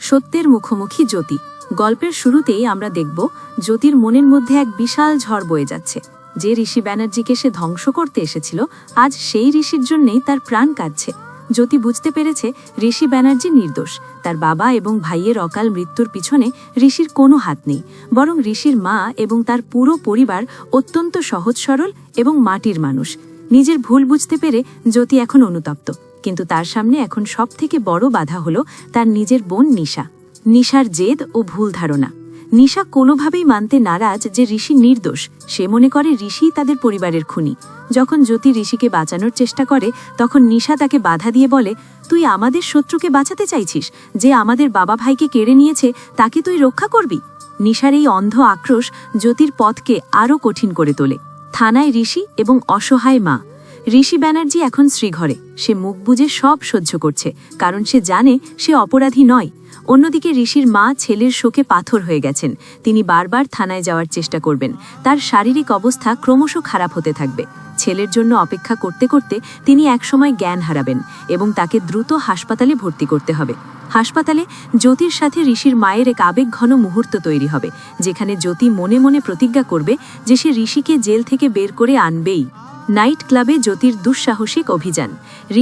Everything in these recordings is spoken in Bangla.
সত্যের মুখোমুখি জ্যোতি। গল্পের শুরুতেই আমরা দেখব, জ্যোতির মনের মধ্যে এক বিশাল ঝড় বয়ে যাচ্ছে। যে ঋষি ব্যানার্জিকে সে ধ্বংস করতে এসেছিল, আজ সেই ঋষির জন্যেই তার প্রাণ কাঁদছে। জ্যোতি বুঝতে পেরেছে, ঋষি ব্যানার্জি নির্দোষ। তার বাবা এবং ভাইয়ের অকাল মৃত্যুর পিছনে ঋষির কোনো হাত নেই। বরং ঋষির মা এবং তার পুরো পরিবার অত্যন্ত সহজ সরল এবং মাটির মানুষ। নিজের ভুল বুঝতে পেরে জ্যোতি এখন অনুতপ্ত। কিন্তু তার সামনে এখন সব থেকে বড় বাধা হলো তার নিজের বোন নিশা। নিশার জেদ ও ভুল ধারণা। নিশা কোনোভাবেই মানতে নারাজ যে ঋষি নির্দোষ। সে মনে করে ঋষি তাদের পরিবারের খুনি। যখন জ্যোতি ঋষিকে বাঁচানোর চেষ্টা করে, তখন নিশা তাকে বাধা দিয়ে বলে, তুই আমাদের শত্রুকে বাঁচাতে চাইছিস? যে আমাদের বাবা ভাইকে কেড়ে নিয়েছে, তাকে তুই রক্ষা করবি? নিশার এই অন্ধ আক্রোশ জ্যোতির পথকে আরও কঠিন করে তোলে। থানায় ঋষি এবং অসহায় মা। ঋষি ব্যানার্জি এখন শ্রীঘরে। সে মুখ বুজে সব সহ্য করছে, কারণ সে জানে সে অপরাধী নয়। অন্যদিকে ঋষির মা ছেলের শোকে পাথর হয়ে গেছেন। তিনি বারবার থানায় যাওয়ার চেষ্টা করবেন। তার শারীরিক অবস্থা ক্রমশ খারাপ হতে থাকবে। ছেলের জন্য অপেক্ষা করতে করতে তিনি একসময় জ্ঞান হারাবেন এবং তাকে দ্রুত হাসপাতালে ভর্তি করতে হবে। হাসপাতালে জ্যোতির সাথে ঋষির মায়ের এক আবেগঘন মুহূর্ত তৈরি হবে, যেখানে জ্যোতি মনে মনে প্রতিজ্ঞা করবে যে সে ঋষিকে জেল থেকে বের করে আনবেই। নাইট ক্লাবে জ্যোতির দুঃসাহসিক অভিযান।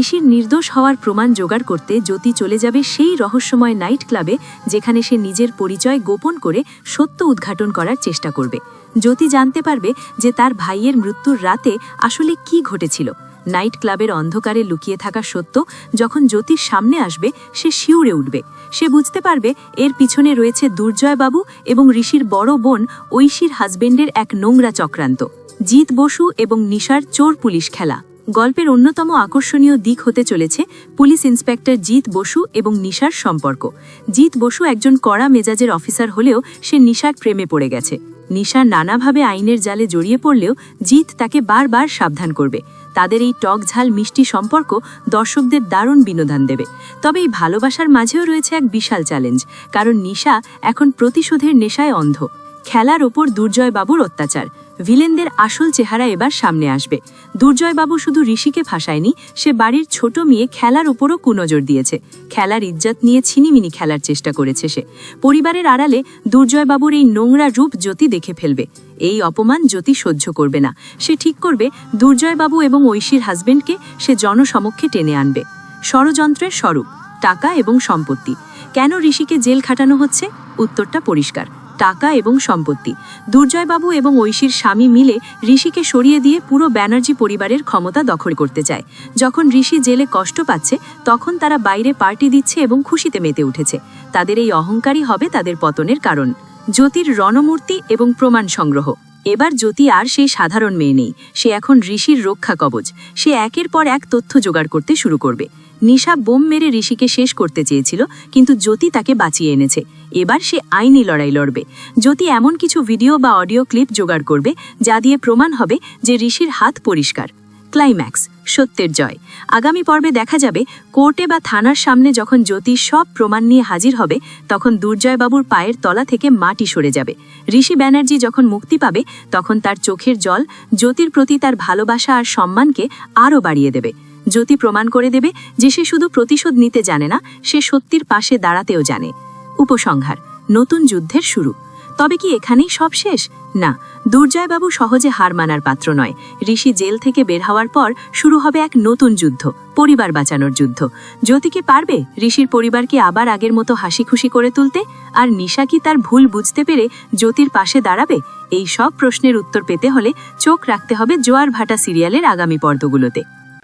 ঋষির নির্দোষ হওয়ার প্রমাণ জোগাড় করতে জ্যোতি চলে যাবে সেই রহস্যময় নাইট ক্লাবে, যেখানে সে নিজের পরিচয় গোপন করে সত্য উদ্ঘাটন করার চেষ্টা করবে। জ্যোতি জানতে পারবে যে তার ভাইয়ের মৃত্যুর রাতে আসলে কি ঘটেছিল। নাইট ক্লাবের অন্ধকারে লুকিয়ে থাকা সত্য যখন জ্যোতির সামনে আসবে, সে শিউরে উঠবে। সে বুঝতে পারবে এর পিছনে রয়েছে দুর্জয়বাবু এবং ঋষির বড় বোন ঐশীর হাজবেন্ডের এক নোংরা চক্রান্ত। জিৎ বসু এবং নিশার চোর পুলিশ খেলা। গল্পের অন্যতম আকর্ষণীয় দিক হতে চলেছে পুলিশ ইন্সপেক্টর জিৎ বসু এবং নিশার সম্পর্ক। জিৎ বসু একজন কড়া মেজাজের অফিসার হলেও সে নিশার প্রেমে পড়ে গেছে। নিশা নানাভাবে আইনের জালে জড়িয়ে পড়লেও জিৎ তাকে বারবার সাবধান করবে। তাদের এই টক ঝাল মিষ্টি সম্পর্ক দর্শকদের দারুণ বিনোদন দেবে। তবে এই ভালোবাসার মাঝেও রয়েছে এক বিশাল চ্যালেঞ্জ, কারণ নিশা এখন প্রতিশোধের নেশায় অন্ধ। খেলার ওপর দুর্জয়বাবুর অত্যাচার। ভিলেনদের আসল চেহারা এবার সামনে আসবে। দুর্জয়বাবু শুধু ঋষিকে ফাঁসায়নি, সে বাড়ির ছোট মেয়ে খেলার উপরও কুনজর দিয়েছে। খেলার ইজ্জত নিয়ে ছিনিমিনি খেলার চেষ্টা করেছে সে। পরিবারের আড়ালে দুর্জয়বাবুর এই নোংরা রূপ জ্যোতি দেখে ফেলবে। এই অপমান জ্যোতি সহ্য করবে না। সে ঠিক করবে, দুর্জয়বাবু এবং ঐশীর হাজবেন্ডকে সে জনসমক্ষে টেনে আনবে। ষড়যন্ত্রের স্বরূপ, টাকা এবং সম্পত্তি। কেন ঋষিকে জেল খাটানো হচ্ছে? উত্তরটা পরিষ্কার। টাকা এবং সম্পত্তি। দুর্জয়বাবু এবং ঐশীর স্বামী মিলে ঋষিকে সরিয়ে দিয়ে পুরো ব্যানার্জি পরিবারের ক্ষমতা দখল করতে চায়। যখন ঋষি জেলে কষ্ট পাচ্ছে, তখন তারা বাইরে পার্টি দিচ্ছে এবং খুশিতে মেতে উঠেছে। তাদের এই অহংকারই হবে তাদের পতনের কারণ। জ্যোতির রণমূর্তি এবং প্রমাণ সংগ্রহ। এবার জ্যোতি আর সেই সাধারণ মেয়ে নেই। সে এখন ঋষির রক্ষা কবচ। সে একের পর এক তথ্য জোগাড় করতে শুরু করবে। নিশা বোম মেরে ঋষিকে শেষ করতে চেয়েছিল, কিন্তু জ্যোতি তাকে বাঁচিয়ে এনেছে। এবার সে আইনি লড়াই লড়বে। জ্যোতি এমন কিছু ভিডিও বা অডিও ক্লিপ জোগাড় করবে, যা দিয়ে প্রমাণ হবে যে ঋষির হাত পরিষ্কার। ক্লাইম্যাক্স, সত্যের জয়। আগামী পর্বে দেখা যাবে, কোর্টে বা থানার সামনে যখন জ্যোতি সব প্রমাণ নিয়ে হাজির হবে, তখন দুর্জয়বাবুর পায়ের তলা থেকে মাটি সরে যাবে। ঋষি ব্যানার্জি যখন মুক্তি পাবে, তখন তার চোখের জল জ্যোতির প্রতি তার ভালোবাসা আর সম্মানকে আরও বাড়িয়ে দেবে। জ্যোতি প্রমাণ করে দেবে যে সে শুধু প্রতিশোধ নিতে জানে না, সে সত্যির পাশে দাঁড়াতেও জানে। উপসংহার, নতুন যুদ্ধের শুরু। তবে কি এখানেই সব শেষ? না, দুর্জয়বাবু সহজে হার মানার পাত্র নয়। ঋষি জেল থেকে বের হওয়ার পর শুরু হবে এক নতুন যুদ্ধ, পরিবার বাঁচানোর যুদ্ধ। জ্যোতি কি পারবে ঋষির পরিবারকে আবার আগের মতো হাসি খুশি করে তুলতে? আর নিশা কি তার ভুল বুঝতে পেরে জ্যোতির পাশে দাঁড়াবে? এই সব প্রশ্নের উত্তর পেতে হলে চোখ রাখতে হবে জোয়ার ভাটা সিরিয়ালের আগামী পর্বগুলোতে।